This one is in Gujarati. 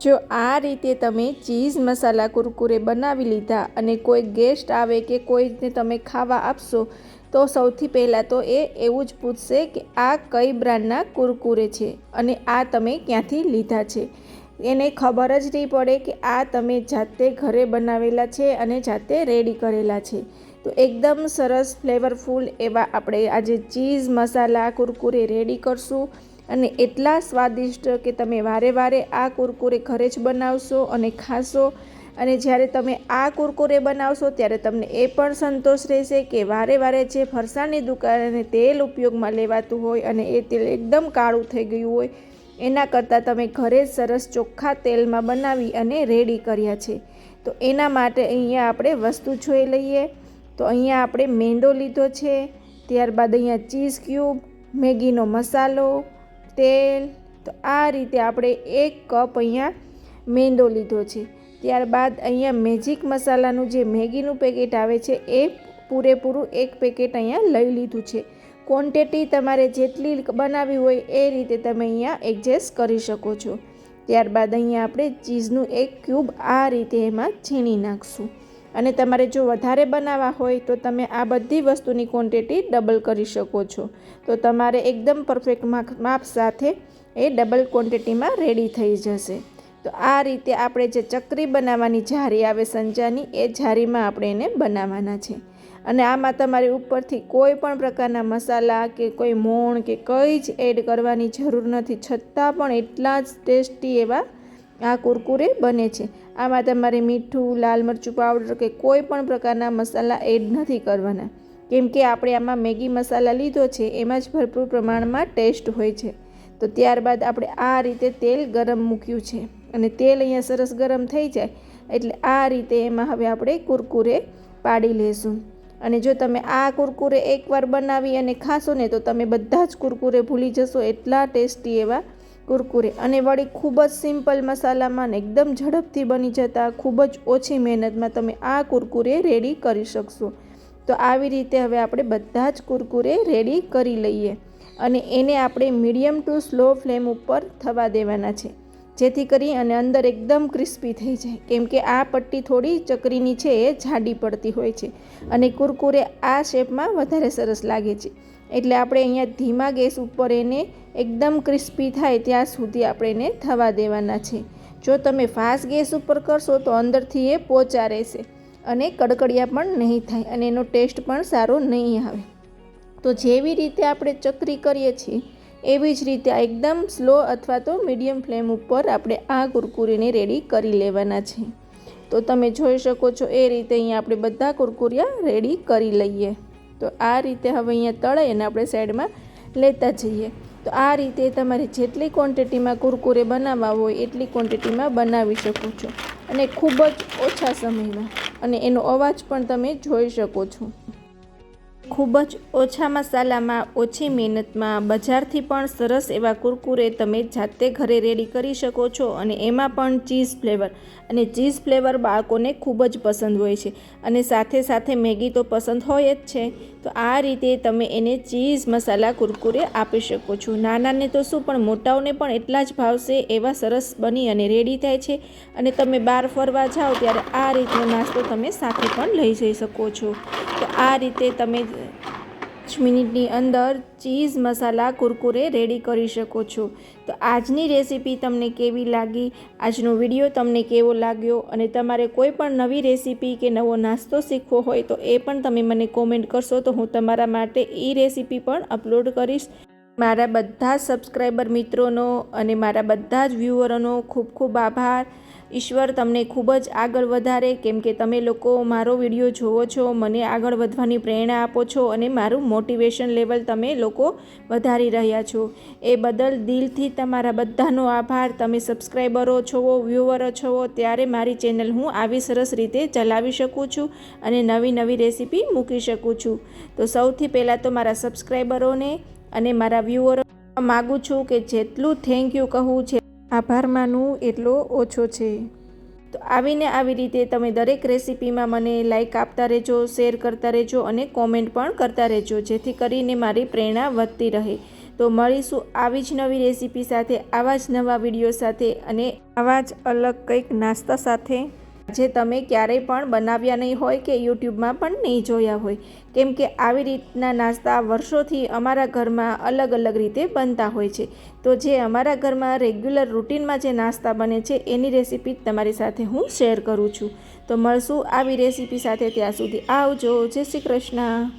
જો આ રીતે તમે ચીઝ મસાલા કુરકુરે બનાવી લીધા અને કોઈ ગેસ્ટ આવે કે કોઈને તમે ખાવા આપશો, તો સૌથી પહેલાં તો એ એવું જ પૂછશે કે આ કઈ બ્રાન્ડના કુરકુરે છે અને આ તમે ક્યાંથી લીધા છે. એને ખબર જ નહીં પડે કે આ તમે જાતે ઘરે બનાવેલા છે અને જાતે રેડી કરેલા છે. તો એકદમ સરસ ફ્લેવરફુલ એવા આપણે આજે ચીઝ મસાલા કુરકુરે રેડી કરશું. અને એટલા સ્વાદિષ્ટ કે તમે વારે વારે આ કુરકુરે ઘરે જ બનાવશો અને ખાશો. અને જ્યારે તમે આ કુરકુરે બનાવશો, ત્યારે તમને એ પણ સંતોષ રહેશે કે વારે વારે જે ફરસાણની દુકાને તેલ ઉપયોગમાં લેવાતું હોય અને એ તેલ એકદમ કાળું થઈ ગયું હોય, એના કરતાં તમે ઘરે જ સરસ ચોખ્ખા તેલમાં બનાવી અને રેડી કર્યા છે. તો એના માટે અહીંયા આપણે વસ્તુ જોઈ લઈએ. તો અહીંયા આપણે મેંદો લીધો છે. ત્યારબાદ અહીંયા ચીઝ ક્યુબ, મેગીનો મસાલો તેલ, તો આ રીતે આપણે એક કપ અહીંયા મેંદો લીધો છે. ત્યારબાદ અહીંયા મેજિક મસાલાનું જે મેગીનું પેકેટ આવે છે, એ પૂરેપૂરું એક પેકેટ અહીંયા લઈ લીધું છે. ક્વોન્ટિટી તમારે જેટલી બનાવી હોય એ રીતે તમે અહીંયા એડજસ્ટ કરી શકો છો. ત્યારબાદ અહીંયા આપણે ચીઝનું એક ક્યુબ આ રીતે એમાં છીણી નાખશું. અને તમારે જો વધારે બનાવવા હોય તો તમે આ બધી વસ્તુની ક્વોન્ટિટી ડબલ કરી શકો છો. તો તમારે એકદમ પરફેક્ટ માપ સાથે એ ડબલ ક્વોન્ટિટીમાં રેડી થઈ જશે. તો આ રીતે આપણે જે ચકરી બનાવવાની જારી આવે સંચાની એ જારીમાં આપણે એને બનાવવાના છે. અને આમાં તમારે ઉપરથી કોઈ પણ પ્રકારના મસાલા કે કોઈ મોણ કે કંઈ જ એડ કરવાની જરૂર નથી. છતાં પણ એટલા જ ટેસ્ટી એવા આ કુરકુરે બને છે. આમાં તમારે મીઠું, લાલ મરચું પાવડર કે કોઈ પણ પ્રકારના મસાલા એડ નથી કરવાના. કેમ કે આપણે આમાં મેગી મસાલા લીધો છે, એમાં જ ભરપૂર પ્રમાણમાં ટેસ્ટ હોય છે. તો ત્યારબાદ આપણે આ રીતે તેલ ગરમ મૂક્યું છે. અને તેલ અહીંયા સરસ ગરમ થઈ જાય, એટલે આ રીતે એમાં હવે આપણે કુરકુરે પાડી લેશું. અને જો તમે આ કુરકુરે એકવાર બનાવી અને ખાશો ને, તો તમે બધા જ કુરકુરે ભૂલી જશો, એટલા ટેસ્ટી એવા કુરકુરે અને વળી ખૂબ જ સિમ્પલ મસાલામાં ને એકદમ ઝડપથી બની જતા ખૂબ જ ઓછી મહેનતમાં તમે આ કુરકુરે રેડી કરી શકશો. તો આવી રીતે હવે આપણે બધા જ કુરકુરે રેડી કરી લઈએ અને એને આપણે મીડિયમ ટુ સ્લો ફ્લેમ ઉપર થવા દેવાના છે. જેથી કરી અને અંદર એકદમ ક્રિસ્પી થઈ જાય. કેમ કે આ પટ્ટી થોડી ચકરીની છે, એ જાડી પડતી હોય છે અને કુરકુરે આ શેપમાં વધારે સરસ લાગે છે. એટલે આપણે અહીંયા ધીમા ગેસ ઉપર એને એકદમ ક્રિસ્પી થાય ત્યાં સુધી આપણે એને થવા દેવાના છે. જો તમે ફાસ્ટ ગેસ ઉપર કરશો તો અંદરથી એ પોચા રહેશે અને કડકડિયા પણ નહીં થાય અને એનો ટેસ્ટ પણ સારો નહીં આવે. તો જેવી રીતે આપણે ચકરી કરીએ છીએ, એવી જ રીતે એકદમ સ્લો અથવા તો મીડિયમ ફ્લેમ ઉપર આપણે આ કુરકુરીને રેડી કરી લેવાના છે. તો તમે જોઈ શકો છો એ રીતે અહીંયા આપણે બધા કુરકુરિયા રેડી કરી લઈએ. તો આ રીતે હવે અહીંયા તળાઈને આપણે સાઈડમાં લેતા જઈએ. તો આ રીતે તમારે જેટલી ક્વોન્ટિટીમાં કુરકુરે બનાવવા હોય, એટલી ક્વોન્ટિટીમાં બનાવી શકો છો. અને ખૂબ જ ઓછા સમયમાં. અને એનો અવાજ પણ તમે જોઈ શકો છો. ખૂબ જ ઓછા મસાલામાં, ઓછી મહેનતમાં, બજારથી પણ સરસ એવા કુરકુરે તમે જાતે ઘરે રેડી કરી શકો છો અને એમાં પણ ચીઝ ફ્લેવર અને ચીઝ ફ્લેવર બાળકોને ખૂબ જ પસંદ હોય છે. અને સાથે સાથે મેગી તો પસંદ હોય જ છે. તો આ રીતે તમે એને ચીઝ મસાલા કુરકુરે આપી શકો છો. નાનાને તો શું, પણ મોટાઓને પણ એટલા જ ભાવશે, એવા સરસ બની અને રેડી થાય છે. અને તમે બહાર ફરવા જાઓ ત્યારે આ રીતનો નાસ્તો તમે સાથે પણ લઈ જઈ શકો છો. તો આ રીતે તમે પાંચ મિનિટની અંદર ચીઝ મસાલા કુરકુરે રેડી કરી શકો છો. તો આજની રેસીપી તમને કેવી લાગી? આજનો વીડિયો તમને કેવો લાગ્યો? અને તમારે કોઈ પણ નવી રેસીપી કે નવો નાસ્તો શીખવો હોય તો એ પણ તમે મને કોમેન્ટ કરશો તો હું તમારા માટે એ રેસીપી પણ અપલોડ કરીશ. મારા બધા સબસ્ક્રાઈબર મિત્રોનો અને મારા બધા જ વ્યૂઅરોનો ખૂબ ખૂબ આભાર. ઈશ્વર તમને ખૂબ જ આગળ વધારે, કેમ કે તમે લોકો મારો વીડિયો જુઓ છો, મને આગળ વધવાની પ્રેરણા આપો છો અને મારું મોટિવેશન લેવલ તમે લોકો વધારી રહ્યા છો. એ બદલ દિલથી તમારા બધાનો આભાર. તમે સબસ્ક્રાઈબરો છો વ્યૂવરો છો, ત્યારે મારી ચેનલ હું આવી સરસ રીતે ચલાવી શકું છું અને નવી નવી રેસીપી મૂકી શકું છું. તો સૌથી પહેલાં તો મારા સબસ્ક્રાઈબરોને અને મારા વ્યૂઅરો માગું છું કે જેટલું થેન્ક યુ કહું છે, આભાર માનું એટલો ઓછો છે. તો આવીને આવી રીતે તમે દરેક રેસીપીમાં મને લાઇક આપતા રહેજો શેર કરતા રહેજો અને કોમેન્ટ પણ કરતા રહેજો, જેથી કરીને મારી પ્રેરણા વધતી રહે. તો મળીશું આવી જ નવી રેસીપી સાથે, આવા જ નવા વીડિયો સાથે અને આવા જ અલગ કંઈક નાસ્તા સાથે. જે તમે ક્યારેય પણ બનાવ્યા નહીં હોય કે યુટ્યુબમાં પણ નહીં જોયા હોય. કેમ કે આવી રીતના નાસ્તા વર્ષોથી અમારા ઘરમાં અલગ અલગ રીતે બનતા હોય છે. તો જે અમારા ઘરમાં રેગ્યુલર રૂટીનમાં જે નાસ્તા બને છે, એની રેસીપી તમારી સાથે હું શેર કરું છું. તો મળશું આવી રેસીપી સાથે ત્યાં સુધી. આવજો. જય શ્રી કૃષ્ણ.